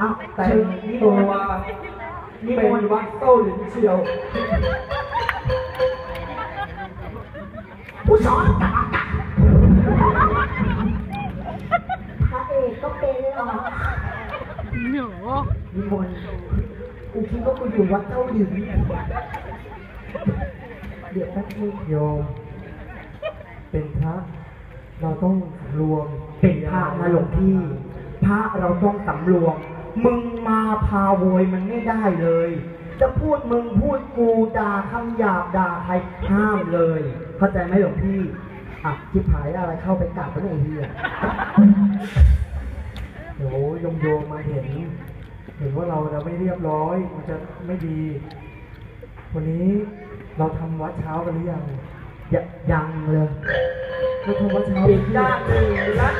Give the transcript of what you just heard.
อ้าวแต่งตัวเป็นวัดเต้าหลินเชียว ผู้สอนตาพระเอกก็เป็นเหรอนิมนต์กูคิดว่ากูอยู่วัดเต้าหลินเดี๋ยวแป๊บนึงโยมเป็นพระเราต้องรวมเป็นพระนะหลวงพี่ พระเราต้องสำรวม มึงมาพาโวยมันไม่ได้เลย จะพูดมึงพูดกูด่าคำหยาบด่าใครห้ามเลย เข้าใจไหมหลวงพี่อะที่ผายอะไรเข้าไปกราบพระหลวงพี่อะเดี๋ยวโยมโยมมาเห็นเห็นว่าเราเราไม่เรียบร้อยมันจะไม่ดี วันนี้เราทำวัดเช้ากันหรือยังยังยังเลยเราทำวัดเช้าอีกที่ด้านหนึ่งรัก